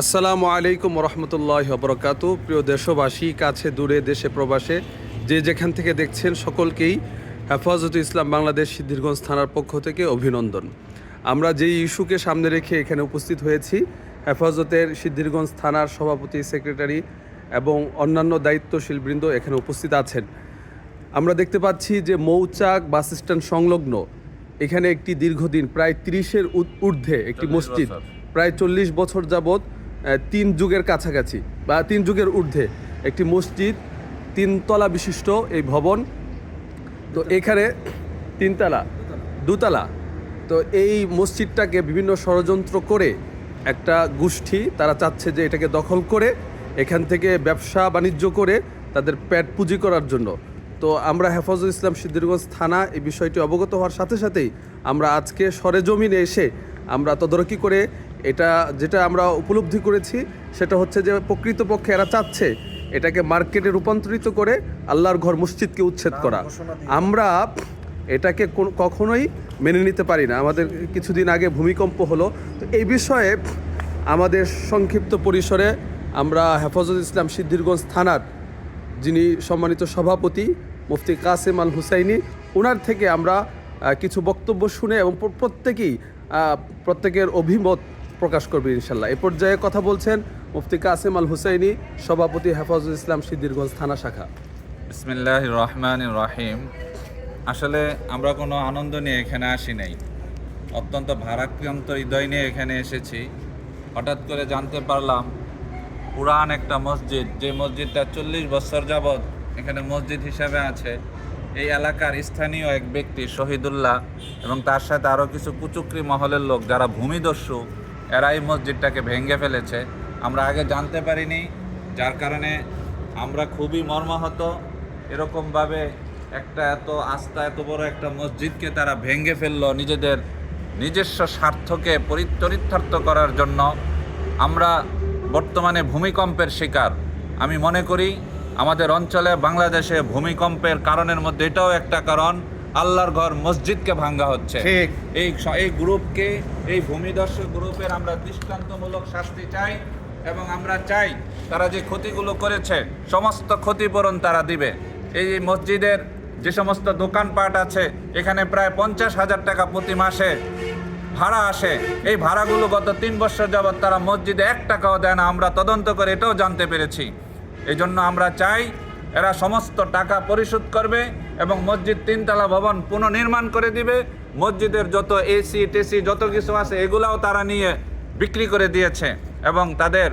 আসসালামু আলাইকুম রহমতুল্লাহ বরকাতু প্রিয় দেশবাসী কাছে দূরে দেশে প্রবাসে যে যেখান থেকে দেখছেন সকলকেই হেফাজত ইসলাম বাংলাদেশ সিদ্ধিরগঞ্জ থানার পক্ষ থেকে অভিনন্দন। আমরা যেই ইস্যুকে সামনে রেখে এখানে উপস্থিত হয়েছি হেফাজতের সিদ্ধিরগঞ্জ থানার সভাপতি সেক্রেটারি এবং অন্যান্য দায়িত্বশীল বৃন্দ এখানে উপস্থিত আছেন। আমরা দেখতে পাচ্ছি যে মৌচাক বাস স্ট্যান্ড সংলগ্ন এখানে একটি দীর্ঘদিন প্রায় তিরিশের ঊর্ধ্বে একটি মসজিদ প্রায় চল্লিশ বছর যাবৎ আহ, তিন যুগের কাছাকাছি বা তিন যুগের ঊর্ধ্বে একটি মসজিদ তিনতলা বিশিষ্ট এই ভবন। তো এখানে তিনতলা দুতলা। তো এই মসজিদটাকে বিভিন্ন ষড়যন্ত্র করে একটা গোষ্ঠী তারা চাচ্ছে যে এটাকে দখল করে এখান থেকে ব্যবসা বাণিজ্য করে তাদের পেট পুঁজি করার জন্য। তো আমরা হেফাজুল ইসলাম সিদ্ধিরগঞ্জ থানা এই বিষয়টি অবগত হওয়ার সাথে সাথেই আমরা আজকে সরেজমিনে এসে আমরা তদারকি করে এটা যেটা আমরা উপলব্ধি করেছি সেটা হচ্ছে যে প্রকৃতপক্ষে এরা চাচ্ছে এটাকে মার্কেটে রূপান্তরিত করে আল্লাহর ঘর মসজিদকে উচ্ছেদ করা। আমরা এটাকে কোন- কখনোই মেনে নিতে পারি না। আমাদের কিছুদিন আগে ভূমিকম্প হলো। তো এই বিষয়ে আমাদের সংক্ষিপ্ত পরিসরে আমরা হেফাজত ইসলাম সিদ্ধিরগঞ্জ থানার যিনি সম্মানিত সভাপতি মুফতি কাসেম আল হুসাইনি ওনার থেকে আমরা কিছু বক্তব্য শুনে এবং প্রত্যেকেই প্রত্যেকের অভিমত প্রকাশ করবে ইনশাল্লাহ। এ পর্যায়ে কথা বলছেন মুফতি কাসেম আল হুসাইনি, সভাপতি হেফাজত ইসলাম সিদ্ধিরগঞ্জ থানা শাখা। বিসমিল্লাহ রহমান রহিম। আসলে আমরা কোনো আনন্দ নিয়ে এখানে আসি নাই। অত্যন্ত ভারাক্রান্ত হৃদয় নিয়ে এখানে এসেছি। হঠাৎ করে জানতে পারলাম পুরান একটা মসজিদ, যে মসজিদটা চল্লিশ বছর যাবৎ এখানে মসজিদ হিসাবে আছে। এই এলাকার স্থানীয় এক ব্যক্তি শহীদুল্লাহ এবং তার সাথে আরও কিছু কুচুকরি মহলের লোক যারা ভূমিদস্যু এরা এই মসজিদটাকে ভেঙে ফেলেছে। আমরা আগে জানতে পারিনি, যার কারণে আমরা খুবই মর্মাহত। এরকমভাবে একটা এত আস্থা, এত বড় একটা মসজিদকে তারা ভেঙে ফেলল নিজেদের নিজস্ব স্বার্থকে পরিচরিতার্থ করার জন্য। আমরা বর্তমানে ভূমিকম্পের শিকার। আমি মনে করি, আমাদের অঞ্চলে বাংলাদেশে ভূমিকম্পের কারণের মধ্যে এটাও একটা কারণ। আল্লাহর ঘর মসজিদকে ভাঙ্গা হচ্ছে। এই এই গ্রুপকে এই ভূমিদর্শক গ্রুপের আমরা দৃষ্টান্তমূলক শাস্তি চাই এবং আমরা চাই তারা যে ক্ষতিগুলো করেছে সমস্ত ক্ষতিপূরণ তারা দিবে। এই মসজিদের যে সমস্ত দোকানপাট আছে এখানে প্রায় পঞ্চাশ হাজার টাকা প্রতি মাসে ভাড়া আসে। এই ভাড়াগুলো গত তিন বছর যাবৎ তারা মসজিদে এক টাকাও দেয় না আমরা তদন্ত করে এটাও জানতে পেরেছি। এই জন্য আমরা চাই এরা সমস্ত টাকা পরিশোধ করবে এবং মসজিদ তিনতলা ভবন পুনর্নির্মাণ করে দিবে। মসজিদের যত এসি টেসি যত কিছু আছে, এগুলাও তারা নিয়ে বিক্রি করে দিয়েছে এবং তাদের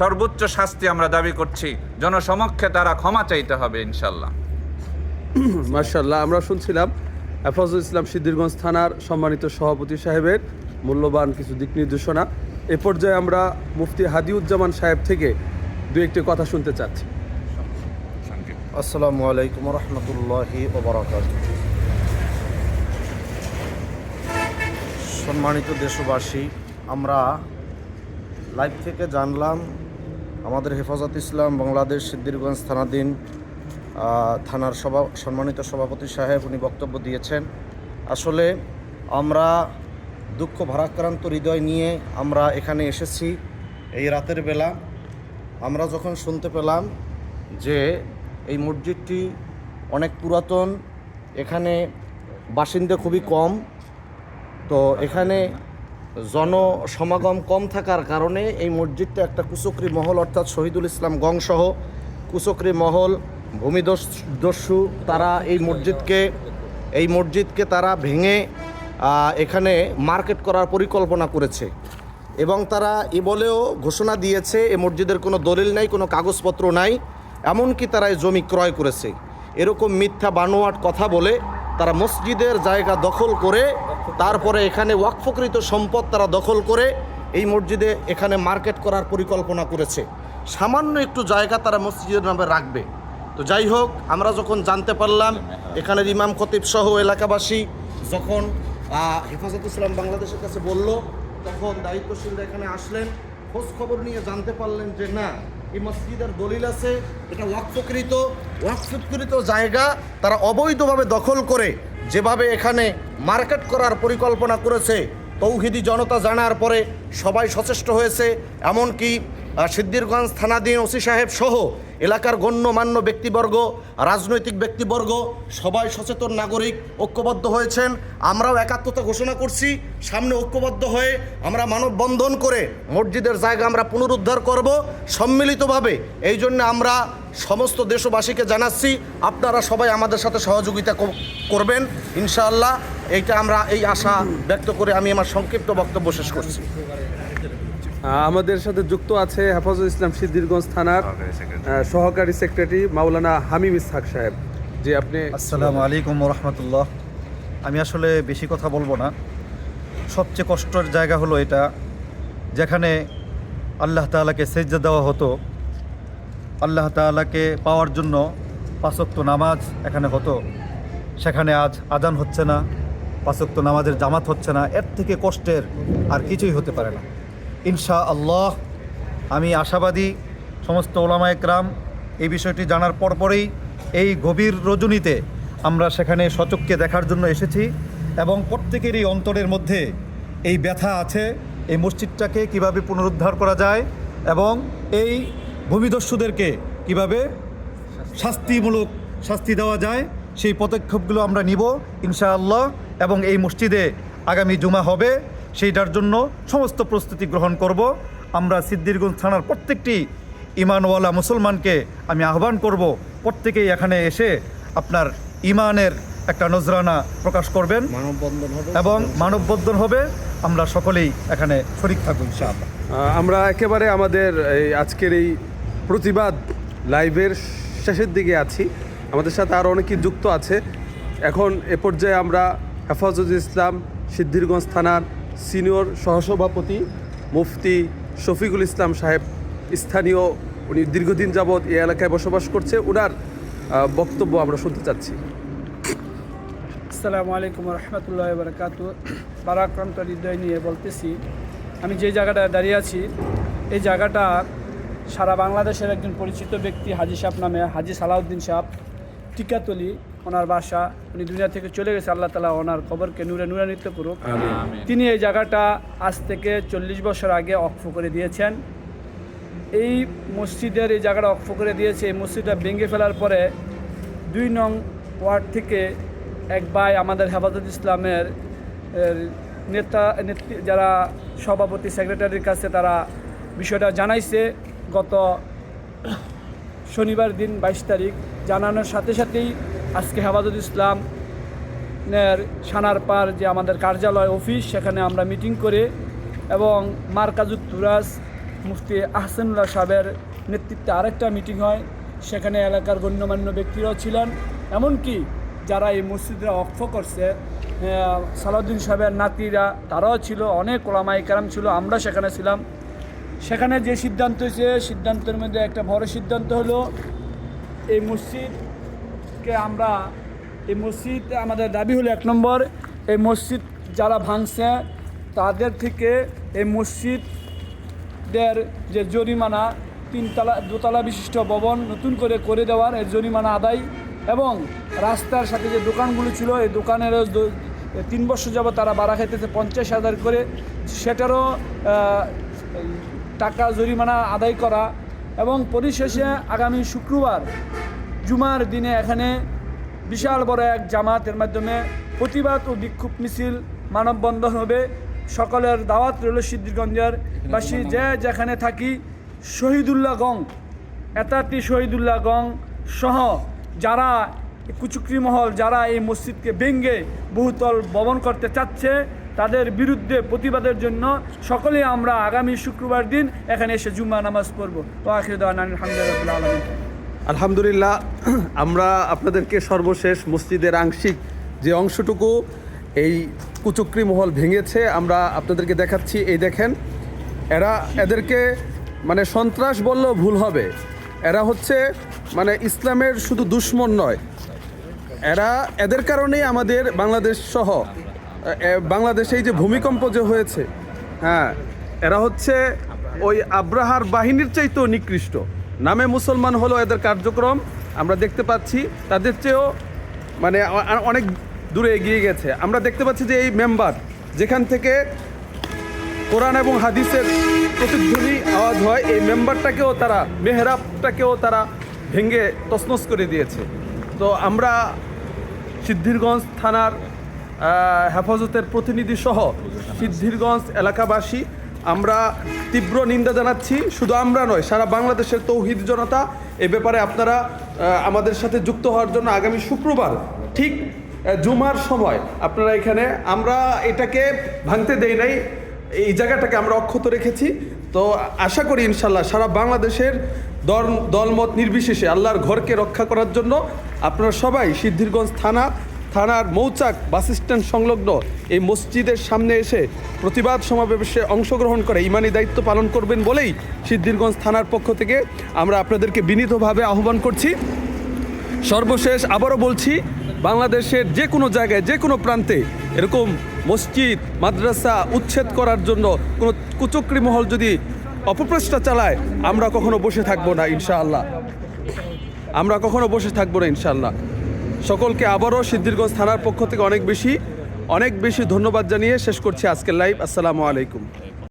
সর্বোচ্চ শাস্তি আমরা দাবি করছি। জনসমক্ষে তারা ক্ষমা চাইতে হবে ইনশাল্লাহ মার্শাল্লাহ আমরা শুনছিলাম হেফাজুল ইসলাম সিদ্ধিরগঞ্জ থানার সম্মানিত সভাপতি সাহেবের মূল্যবান কিছু দিক নির্দেশনা। এ পর্যায়ে আমরা মুফতি হাদিউজ্জামান সাহেব থেকে দু একটি কথা শুনতে চাচ্ছি। আসসালামু আলাইকুম রহমতুল্লাহি ওবরাকাত সম্মানিত দেশবাসী, আমরা লাইভ থেকে জানলাম আমাদের হেফাজত ইসলাম বাংলাদেশ সিদ্দিরগঞ্জ থানাধীন থানার সভা, সম্মানিত সভাপতি সাহেব উনি বক্তব্য দিয়েছেন। আসলে আমরা দুঃখ ভারাক্রান্ত হৃদয় নিয়ে আমরা এখানে এসেছি এই রাতের বেলা। আমরা যখন শুনতে পেলাম যে এই মসজিদটি অনেক পুরাতন, এখানে বাসিন্দা খুবই কম। তো এখানে জনসমাগম কম থাকার কারণে এই মসজিদটা একটা কুচক্রি মহল, অর্থাৎ শহীদুল ইসলাম গংসহ কুচক্রি মহল ভূমিদস্যু তারা এই মসজিদকে এই মসজিদকে তারা ভেঙে এখানে মার্কেট করার পরিকল্পনা করেছে। এবং তারা এ বলেও ঘোষণা দিয়েছে, এ মসজিদের কোনো দলিল নাই, কোনো কাগজপত্র নাই। এমনকি তারা এই জমি ক্রয় করেছে। এরকম মিথ্যা বানোয়াট কথা বলে তারা মসজিদের জায়গা দখল করে, তারপরে এখানে ওয়াকফকৃত সম্পদ তারা দখল করে, এই মসজিদে এখানে মার্কেট করার পরিকল্পনা করেছে। সামান্য একটু জায়গা তারা মসজিদের নামে রাখবে। তো যাই হোক, আমরা যখন জানতে পারলাম, এখানের ইমাম খতিব সহ এলাকাবাসী যখন হেফাজত ইসলাম বাংলাদেশের কাছে বলল, তখন দায়িত্বশীলরা এখানে আসলেন, খোঁজ খবর নিয়ে জানতে পারলেন যে না এই মসজিদের দলিল আছে, এটা ওয়াকফকৃত ওয়াকফকৃত জায়গা তারা অবৈধভাবে দখল করে। যেভাবে এখানে মার্কেট করার পরিকল্পনা করেছে, তৌহিদি জনতা জানার পরে সবাই সচেষ্ট হয়েছে। এমনকি সিদ্দিরগঞ্জ থানাধীন ওসি সাহেব সহ এলাকার গণ্যমান্য ব্যক্তিবর্গ, রাজনৈতিক ব্যক্তিবর্গ, সবাই সচেতন নাগরিক, ঐক্যবদ্ধ হয়েছেন। আমরাও একাত্মতা ঘোষণা করছি, সামনে ঐক্যবদ্ধ হয়ে আমরা মানববন্ধন করে মসজিদের জায়গা আমরা পুনরুদ্ধার করব সম্মিলিতভাবে। এই জন্য আমরা সমস্ত দেশবাসীকে জানাচ্ছি, আপনারা সবাই আমাদের সাথে সহযোগিতা কর- করবেন। ইনশাআল্লাহ, এইটা আমরা, এই আশা ব্যক্ত করে আমি আমার সংক্ষিপ্ত বক্তব্য শেষ করছি। আমাদের সাথে যুক্ত আছে হেফাজুল ইসলাম সিদ্দিরগঞ্জ থানার সহকারী সেক্রেটারি মাওলানা হামিম ইসহাক সাহেব। যে আপনি আসসালামু আলাইকুম রহমতুল্লাহ। আমি আসলে বেশি কথা বলব না। সবচেয়ে কষ্টের জায়গা হলো এটা যেখানে আল্লাহ তাআলাকে সেজদা দেওয়া হতো। আল্লাহ তাআলাকে পাওয়ার জন্য পাঁচক্ত নামাজ এখানে হতো। সেখানে আজ আজান হচ্ছে না পাঁচক্ত নামাজের জামাত হচ্ছে না। এর থেকে কষ্টের আর কিছুই হতে পারে না। ইনশা আল্লাহ আমি আশাবাদী সমস্ত ওলামা একরাম এই বিষয়টি জানার পরপরেই এই গভীর রজনীতে আমরা সেখানে সচককে দেখার জন্য এসেছি এবং প্রত্যেকেরই অন্তরের মধ্যে এই ব্যথা আছে, এই মসজিদটাকে কীভাবে পুনরুদ্ধার করা যায় এবং এই ভূমিদস্যুদেরকে কীভাবে শাস্তিমূলক শাস্তি দেওয়া যায়, সেই পদক্ষেপগুলো আমরা নিব ইনশাআল্লাহ এবং এই মসজিদে আগামী জুমা হবে। সেইটার জন্য সমস্ত প্রস্তুতি গ্রহণ করব। আমরা সিদ্দিরগঞ্জ থানার প্রত্যেকটি ইমানওয়ালা মুসলমানকে আমি আহ্বান করব প্রত্যেকেই এখানে এসে আপনার ইমানের একটা নজরানা প্রকাশ করবেন এবং মানববন্ধন হবে। আমরা সকলেই এখানে শরিক থাকব ইনশাআল্লাহ। আমরা একেবারে আমাদের এই আজকের এই প্রতিবাদ লাইভের শেষের দিকে আছি। আমাদের সাথে আরও অনেকেই যুক্ত আছে। এখন এ পর্যায়ে আমরা হেফাজুল ইসলাম সিদ্ধিরগঞ্জ থানার সিনিয়র সহসভাপতি মুফতি শফিকুল ইসলাম সাহেব, স্থানীয় উনি দীর্ঘদিন যাবৎ এই এলাকায় বসবাস করছে ওনার বক্তব্য আমরা শুনতে চাচ্ছি। আসসালামু আলাইকুম রহমতুল্লাহ বারকাত পারাক্রান্ত হৃদয় নিয়ে বলতেছি, আমি যে জায়গাটায় দাঁড়িয়ে আছি, এই জায়গাটা সারা বাংলাদেশের একজন পরিচিত ব্যক্তি হাজি সাহেব নামে, হাজি সালাউদ্দিন সাহেব, টিকাতলি ওনার বাসা উনি দুনিয়া থেকে চলে গেছে আল্লাহ তালা ওনার খবরকে নূরে নূরান্বিত করুক। তিনি এই জায়গাটা আজ থেকে চল্লিশ বছর আগে অক্ষ করে দিয়েছেন। এই মসজিদের এই জায়গাটা অক্ষ করে দিয়েছে এই মসজিদটা ভেঙে ফেলার পরে দুই নং ওয়ার্ড থেকে এক ভাই আমাদের হেফাজত ইসলামের নেতা নেত্রী যারা সভাপতি সেক্রেটারির কাছে তারা বিষয়টা জানাইছে। গত শনিবার দিন বাইশ তারিখ জানানোর সাথে সাথেই আজকে হেফাজত ইসলাম এর সানারপার যে আমাদের কার্যালয় অফিস, সেখানে আমরা মিটিং করে এবং মার্কাজুত তুরাস মুফতি আহসানুল্লাহ সাহেবের নেতৃত্বে আরেকটা মিটিং হয়। সেখানে এলাকার গণ্যমান্য ব্যক্তিরাও ছিলেন। এমনকি যারা এই মসজিদরা অক্ষ করছে সালাউদ্দিন সাহেবের নাতিরা, তারাও ছিল, অনেক ওলামাই কারাম ছিল, আমরা সেখানে ছিলাম। সেখানে যে সিদ্ধান্ত হয়েছে, সিদ্ধান্তের মধ্যে একটা বড় সিদ্ধান্ত হলো, এই মসজিদকে আমরা এই মসজিদ, আমাদের দাবি হলো এক নম্বর, এই মসজিদ যারা ভাঙছে, তাদের থেকে এই মসজিদদের যে জরিমানা, তিনতলা, দোতলা বিশিষ্ট ভবন নতুন করে করে দেওয়ার এই জরিমানা আদায় এবং রাস্তার সাথে যে দোকানগুলো ছিল, এই দোকানেরও দ- তিন বছর যাবত তারা বাড়া খাইতেছে পঞ্চাশ হাজার করে। সেটারও টাকা জরিমানা আদায় করা এবং পরিশেষে আগামী শুক্রবার জুমার দিনে এখানে বিশাল বড় এক জামাতের মাধ্যমে প্রতিবাদ ও বিক্ষোভ মিছিল মানববন্ধন হবে। সকলের দাওয়াত রইল সিদ্ধিরগঞ্জের বাসী যে যেখানে থাকি, শহীদুল্লাহ গং, এতাতি শহীদুল্লাহ গং সহ যারা কুচুকরি মহল, যারা এই মসজিদকে ভেঙ্গে বহুতল ভবন করতে চাচ্ছে, তাদের বিরুদ্ধে প্রতিবাদের জন্য সকলেই আমরা আগামী শুক্রবার দিন এখানে এসে জুম্মা নামাজ পড়ব। তো আখির আলহামদুলিল্লাহ আলমিন। আলহামদুলিল্লাহ, আমরা আপনাদেরকে সর্বশেষ মসজিদের আংশিক যে অংশটুকু এই কুচক্রি মহল ভেঙেছে, আমরা আপনাদেরকে দেখাচ্ছি। এই দেখেন, এরা এদেরকে মানে সন্ত্রাস বললেও ভুল হবে। এরা হচ্ছে মানে ইসলামের শুধু দুশ্মন নয়। এরা এদের কারণেই আমাদের বাংলাদেশ সহ বাংলাদেশে এই যে ভূমিকম্প যে হয়েছে হ্যাঁ এরা হচ্ছে ওই আব্রাহার বাহিনীর চাইতেও নিকৃষ্ট। নামে মুসলমান হলো এদের কার্যক্রম, আমরা দেখতে পাচ্ছি, তাদের চেয়েও মানে অনেক দূরে এগিয়ে গেছে। আমরা দেখতে পাচ্ছি যে এই মেম্বার, যেখান থেকে কোরআন এবং হাদিসের প্রতিধ্বনি আওয়াজ হয়, এই মেম্বারটাকেও তারা, মেহরাবটাকেও তারা ভেঙে তছনছ করে দিয়েছে। তো আমরা সিদ্ধিরগঞ্জ থানার হেফাজতের প্রতিনিধি সহ সিদ্ধিরগঞ্জ এলাকাবাসী আমরা তীব্র নিন্দা জানাচ্ছি। শুধু আমরা নয়, সারা বাংলাদেশের তৌহিদ জনতা এ ব্যাপারে আপনারা আমাদের সাথে যুক্ত হওয়ার জন্য আগামী শুক্রবার, ঠিক জুমার সময় আপনারা এখানে, আমরা এটাকে ভাঙতে দেই নাই, এই জায়গাটাকে আমরা অক্ষত রেখেছি। তো আশা করি ইনশাল্লাহ সারা বাংলাদেশের দল, দলমত নির্বিশেষে আল্লাহর ঘরকে রক্ষা করার জন্য আপনারা সবাই সিদ্ধিরগঞ্জ থানা থানার মৌচাক বাস স্ট্যান্ড সংলগ্ন এই মসজিদের সামনে এসে প্রতিবাদ সমাবেশে অংশগ্রহণ করে ইমানি দায়িত্ব পালন করবেন বলেই সিদ্ধিরগঞ্জ থানার পক্ষ থেকে আমরা আপনাদেরকে বিনীতভাবে আহ্বান করছি। সর্বশেষ আবারও বলছি, বাংলাদেশের যে কোনো জায়গায়, যে কোনো প্রান্তে এরকম মসজিদ, মাদ্রাসা উচ্ছেদ করার জন্য কোনো কুচক্রি মহল যদি অপপ্রচেষ্টা চালায়, আমরা কখনো বসে থাকব না ইনশাআল্লাহ। আমরা কখনো বসে থাকব না ইনশাআল্লাহ। সকলকে আবারও সিদ্ধিরগঞ্জ থানার পক্ষ থেকে অনেক বেশি অনেক বেশি ধন্যবাদ জানিয়ে শেষ করছি আজকের লাইভ আসসালামু আলাইকুম।